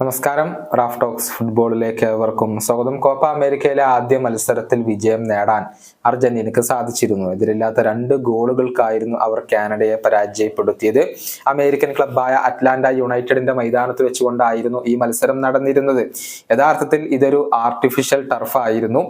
നമസ്കാരം. Raf talks ഫുട്ബോളിലേക്ക് ഏവർക്കും സ്വാഗതം. കോപ്പ അമേരിക്കയിലെ ആദ്യ മത്സരത്തിൽ വിജയം നേടാൻ അർജന്റീനക്ക് സാധിച്ചിരുന്നു. എതിരില്ലാത്ത രണ്ട് ഗോളുകൾക്കായിരുന്നു അവർ കാനഡയെ പരാജയപ്പെടുത്തിയത്. അമേരിക്കൻ ക്ലബായ അറ്റ്ലാന്റ യുണൈറ്റഡിന്റെ മൈതാനത്ത് വെച്ചുകൊണ്ടായിരുന്നു ഈ മത്സരം നടന്നിരുന്നത്. യഥാർത്ഥത്തിൽ ഇതൊരു ആർട്ടിഫിഷ്യൽ ടർഫ് ആയിരുന്നു.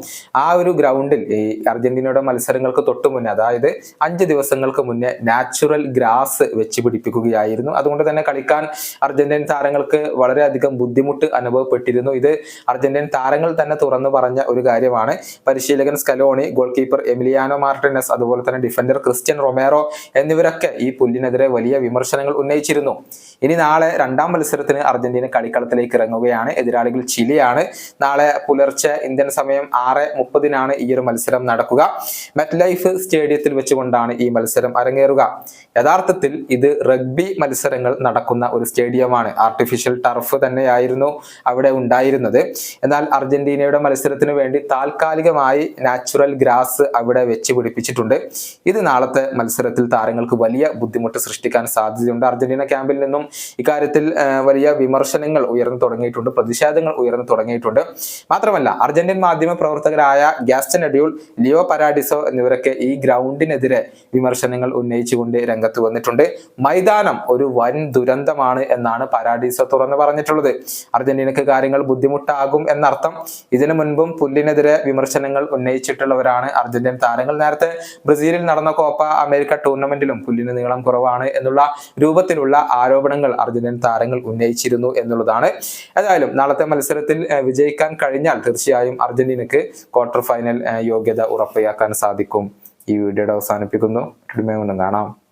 ആ ഒരു ഗ്രൗണ്ടിൽ ഈ അർജന്റീനയുടെ മത്സരങ്ങൾക്ക് തൊട്ടു മുന്നേ അതായത് അഞ്ച് ദിവസങ്ങൾക്ക് മുന്നേ നാച്ചുറൽ ഗ്രാസ് വെച്ച് പിടിപ്പിക്കുകയായിരുന്നു. അതുകൊണ്ട് തന്നെ കളിക്കാൻ അർജന്റീൻ താരങ്ങൾക്ക് വളരെയധികം ബുദ്ധിമുട്ട് അനുഭവപ്പെട്ടിരുന്നു. ഇത് അർജന്റീൻ താരങ്ങൾ തന്നെ തുറന്നു പറഞ്ഞ ഒരു കാര്യമാണ്. പരിശീലകൻ Scaloni goalkeeper Emiliano Martinez അതുപോലെ തന്നെ ഡിഫൻഡർ ക്രിസ്ത്യൻ റൊമേറോ എന്നിവരൊക്കെ ഈ പുല്ലിനെതിരെ വലിയ വിമർശനങ്ങൾ ഉന്നയിച്ചിരുന്നു. ഇനി നാളെ രണ്ടാം മത്സരത്തിന് അർജന്റീന കളിക്കളത്തിലേക്ക് ഇറങ്ങുകയാണ്. എതിരാളികൾ ചിലിയാണ്. നാളെ പുലർച്ചെ ഇന്ത്യൻ സമയം ആറ് മുപ്പതിനാണ് ഈ ഒരു മത്സരം നടക്കുക. മെറ്റ് ലൈഫ് സ്റ്റേഡിയത്തിൽ വെച്ചുകൊണ്ടാണ് ഈ മത്സരം അരങ്ങേറുക. യഥാർത്ഥത്തിൽ ഇത് റഗ്ബി മത്സരങ്ങൾ നടക്കുന്ന ഒരു സ്റ്റേഡിയമാണ്. ആർട്ടിഫിഷ്യൽ ടർഫ് തന്നെയായിരുന്നു അവിടെ ഉണ്ടായിരുന്നത്. എന്നാൽ അർജന്റീനയുടെ മത്സരത്തിന് വേണ്ടി താൽക്കാലികമായി നാച്ചുറൽ ഗ്രാസ് അവിടെ വെച്ച് പിടിപ്പിച്ചിട്ടുണ്ട്. ഇത് നാളത്തെ മത്സരത്തിൽ താരങ്ങൾക്ക് വലിയ ബുദ്ധിമുട്ട് സൃഷ്ടിക്കാൻ സാധ്യതയുണ്ട്. അർജന്റീന ക്യാമ്പിൽ നിന്നും ഇക്കാര്യത്തിൽ വലിയ വിമർശനങ്ങൾ ഉയർന്നു തുടങ്ങിയിട്ടുണ്ട്. പ്രതിഷേധങ്ങൾ ഉയർന്നു തുടങ്ങിയിട്ടുണ്ട്. മാത്രമല്ല അർജന്റീൻ മാധ്യമ പ്രവർത്തകരായ ഗ്യാസ്റ്റൻ അഡ്യൂൾ ലിയോ പരാഡിസോ എന്നിവരൊക്കെ ഈ ഗ്രൗണ്ടിനെതിരെ വിമർശനങ്ങൾ ഉന്നയിച്ചുകൊണ്ട് രംഗത്ത് വന്നിട്ടുണ്ട്. മൈതാനം ഒരു വൻ ദുരന്തമാണ് എന്നാണ് പരാഡീസോ തുറന്നു പറഞ്ഞിട്ടുള്ളത്. അർജന്റീനക്ക് കാര്യങ്ങൾ ബുദ്ധിമുട്ടാകും എന്നർത്ഥം. ഇതിനു മുൻപും പുല്ലിനെതിരെ വിമർശനങ്ങൾ ഉന്നയിച്ചിട്ടുള്ളവരാണ് അർജന്റീൻ താരങ്ങൾ. നേരത്തെ ബ്രസീലിൽ നടന്ന കോപ്പ അമേരിക്ക ടൂർണമെന്റിലും പുല്ലിന് നീളം കുറവാണ് എന്നുള്ള രൂപത്തിലുള്ള ആരോപണങ്ങൾ അർജന്റീൻ താരങ്ങൾ ഉന്നയിച്ചിരുന്നു എന്നുള്ളതാണ്. ഏതായാലും നാളത്തെ മത്സരത്തിൽ വിജയിക്കാൻ കഴിഞ്ഞാൽ തീർച്ചയായും അർജന്റീനക്ക് ക്വാർട്ടർ ഫൈനൽ യോഗ്യത ഉറപ്പാക്കാൻ സാധിക്കും. ഈ വീഡിയോയുടെ അവസാനിപ്പിക്കുന്നു. കാണാം.